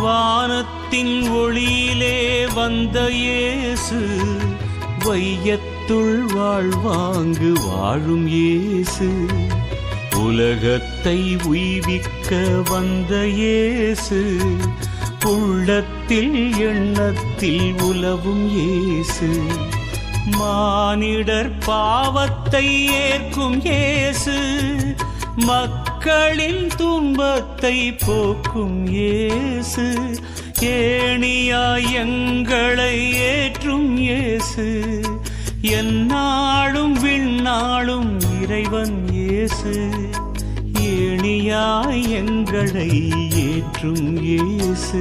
வானத்தின் ஒளியிலே வந்த இயேசு வையத்துள் வாழ்வாங்கு வாழும் இயேசு. உலகத்தை உய்விக்க வந்த இயேசு உள்ளத்தில் எண்ணத்தில் உலவும் இயேசு. மானிடர் பாவத்தை ஏற்கும் இயேசு மக்களின் துன்பத்தை போக்கும் இயேசு. ஏணியாய் எங்களை ஏற்றும் இயேசு. எந்நாளும் விண்ணாளும் இறைவன் இயேசு. ஏணியாய் எங்களை ஏற்றும் இயேசு.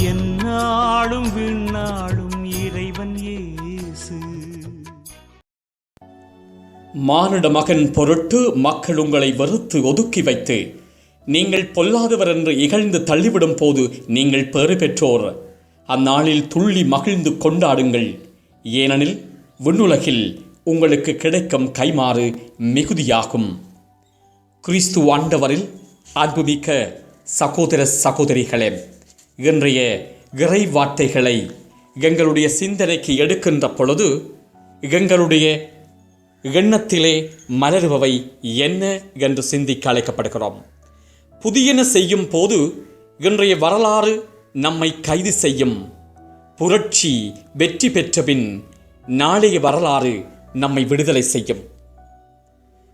எந்நாளும் விண்ணாளும் இறைவன் இயேசு. மானிட மகன் பொருட்டு மக்கள் உங்களை வெறுத்து ஒதுக்கி வைத்து நீங்கள் பொல்லாதவர் என்று இகழ்ந்து தள்ளிவிடும் போது நீங்கள் பெறு பெற்றோர். அந்நாளில் துள்ளி மகிழ்ந்து கொண்டாடுங்கள். ஏனெனில் விண்ணுலகில் உங்களுக்கு கிடைக்கும் கைமாறு மிகுதியாகும். கிறிஸ்து ஆண்டவரில் அன்புமிக்க சகோதர சகோதரிகளே இன்றைய இறை வார்த்தைகளை எங்களுடைய சிந்தனைக்கு எடுக்கின்ற பொழுது எங்களுடைய எண்ணத்திலே மலருபவை என்ன என்று சிந்திக்க அழைக்கப்படுகிறோம். புதியன செய்யும் போது இன்றைய வரலாறு நம்மை கைது செய்யும். புரட்சி வெற்றி பெற்றபின் நாளைய வரலாறு நம்மை விடுதலை செய்யும்.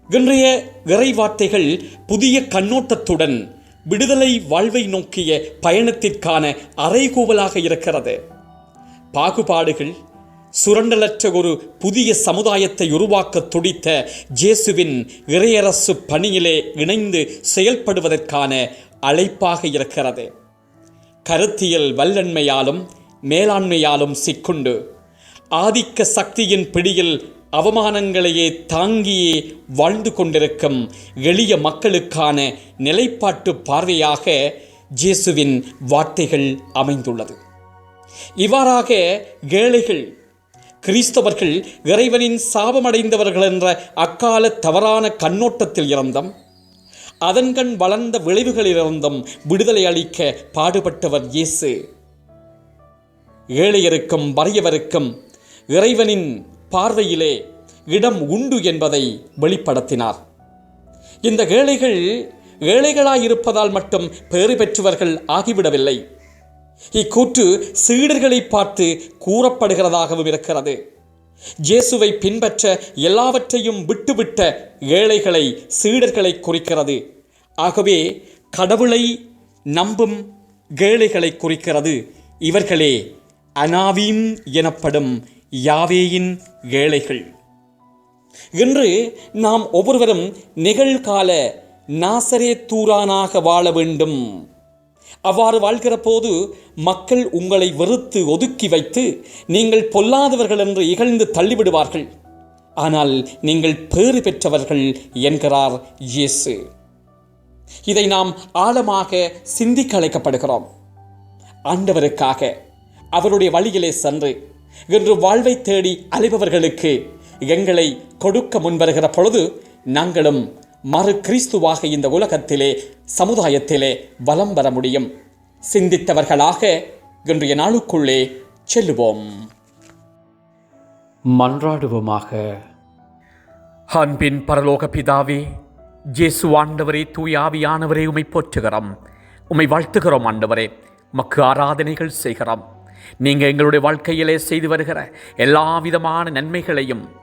இன்றைய இறைவார்த்தைகள் புதிய கண்ணோட்டத்துடன் விடுதலை வாழ்வை நோக்கிய பயணத்திற்கான அறைகூவலாக இருக்கிறது. பாகுபாடுகள் சுரண்டலற்ற ஒரு புதிய சமுதாயத்தை உருவாக்க துடித்த ஜேசுவின் இறையரசு பணியிலே இணைந்து செயல்படுவதற்கான அழைப்பாக இருக்கிறது. கருத்தியல் வல்லன்மையாலும் மேலாண்மையாலும் சிக்குண்டு. ஆதிக்க சக்தியின் பிடியில் அவமானங்களையே தாங்கியே வாழ்ந்து கொண்டிருக்கும் எளிய மக்களுக்கான நிலைப்பாட்டு பார்வையாக ஜேசுவின் வார்த்தைகள் அமைந்துள்ளது. இவ்வாறாக ஏழைகள் கிறிஸ்தவர்கள் இறைவனின் சாபமடைந்தவர்கள் என்ற அக்கால தவறான கண்ணோட்டத்தில் இருந்தும் அதன்கண் வளர்ந்த விளைவுகளிலிருந்தும் விடுதலை அளிக்க பாடுபட்டவர் இயேசு. ஏழையருக்கும் வறியவருக்கும் இறைவனின் பார்வையிலே இடம் உண்டு என்பதை வெளிப்படுத்தினார். இந்த ஏழைகள் ஏழைகளாயிருப்பதால் மட்டும் பேறு பெற்றவர்கள் ஆகிவிடவில்லை. இக்கூற்று சீடர்களை பார்த்து கூறப்படுகிறதாகவும் இருக்கிறது. இயேசுவை பின்பற்ற எல்லாவற்றையும் விட்டுவிட்ட ஏழைகளை சீடர்களை குறிக்கிறது. ஆகவே கடவுளை நம்பும் ஏழைகளை குறிக்கிறது. இவர்களே அனாவீம் எனப்படும் யாவேயின் ஏழைகள். இன்று நாம் ஒவ்வொருவரும் நிகழ்கால நாசரே தூரானாக வாழ வேண்டும். அவ்வாறு வாழ்கிற போது மக்கள் உங்களை வெறுத்து ஒதுக்கி வைத்து நீங்கள் பொல்லாதவர்கள் என்று இகழ்ந்து தள்ளிவிடுவார்கள். ஆனால் நீங்கள் பேறு பெற்றவர்கள் என்கிறார் இயேசு. இதை நாம் ஆழமாக சிந்திக்க அழைக்கப்படுகிறோம். ஆண்டவருக்காக அவருடைய வழியிலே சென்று இன்று வாழ்வை தேடி அலைபவர்களுக்கு எங்களை கொடுக்க முன்வருகிற பொழுது நாங்களும் மறு கிறிஸ்துவாக இந்த உலகத்திலே சமுதாயத்திலே வலம் வர முடியும். சிந்தித்தவர்களாக இன்றைய நாளுக்குள்ளே செல்லுவோம். மன்றாடுவோமாக. அன்பின் பரலோக பிதாவே ஜேசு ஆண்டவரே தூயாவியானவரே உமை போற்றுகிறோம். உமை வாழ்த்துகிறோம் ஆண்டவரே. மக்கு ஆராதனைகள் செய்கிறோம். நீங்கள் எங்களுடைய வாழ்க்கையிலே செய்து வருகிற எல்லா விதமான நன்மைகளையும்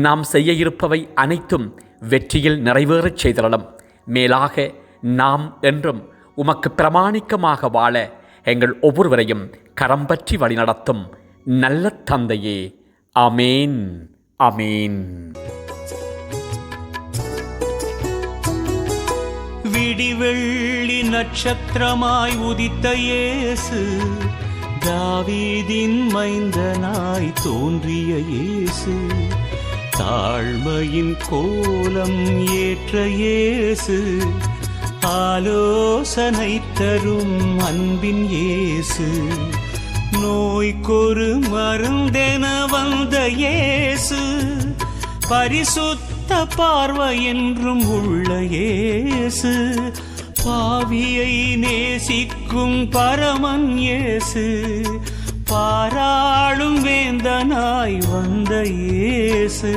நாம் செய்ய இருப்பவை அனைத்தும் வெற்றியில் நிறைவேறச் செய்திடலாம் மேலாக நாம் என்றும் உமக்கு பிரமாணிக்கமாக வாழ எங்கள் ஒவ்வொருவரையும் கரம் பற்றி வழிநடத்தும் நல்ல தந்தையே. அமேன் அமேன் விடிவெள்ளி நட்சத்திரமாய் உதித்த இயேசு தாவீதின் மைந்தனாய் தோன்றிய இயேசு. தாழ்மையின் கோலம் ஏற்ற இயேசு ஆலோசனை தரும் அன்பின் இயேசு. நோய்க்கொரு மருந்தென வந்த இயேசு பரிசுத்த பார்வை என்றும் உள்ள இயேசு. பாவியை நேசிக்கும் பரமன் இயேசு பாராளும் வேந்தனாய் வந்த இயேசு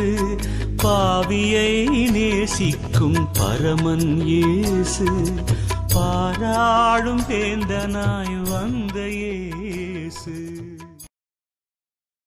பாவியை நேசிக்கும் பரமன் இயேசு. பாராளும் வேந்தனாய் வந்த இயேசு.